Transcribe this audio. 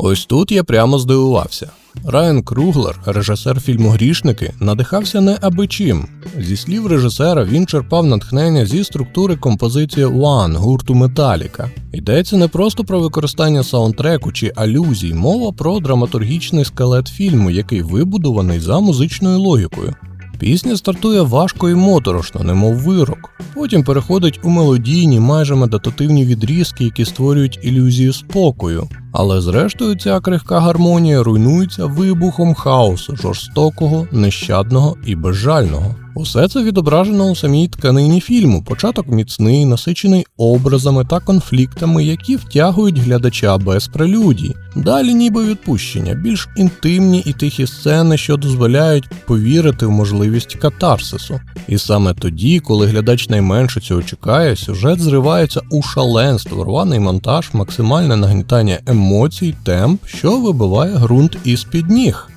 Ось тут я прямо здивувався. Райан Круглер, режисер фільму Грішники, надихався не аби чим. Зі слів режисера, він черпав натхнення зі структури композиції One гурту Металіка. Йдеться не просто про використання саундтреку чи алюзій, мова про драматургічний скелет фільму, який вибудований за музичною логікою. Пісня стартує важко і моторошно, немов вирок. Потім переходить у мелодійні, майже медитативні відрізки, які створюють ілюзію спокою. Але зрештою ця крихка гармонія руйнується вибухом хаосу, жорстокого, нещадного і безжального. Усе це відображено у самій тканині фільму. Початок міцний, насичений образами та конфліктами, які втягують глядача без прелюдій. Далі ніби відпущення, більш інтимні і тихі сцени, що дозволяють повірити в можливість катарсису. І саме тоді, коли глядач найменше цього чекає, сюжет зривається у шаленство, рваний монтаж, максимальне нагнітання емоцій, темп, що вибиває ґрунт із під ніг.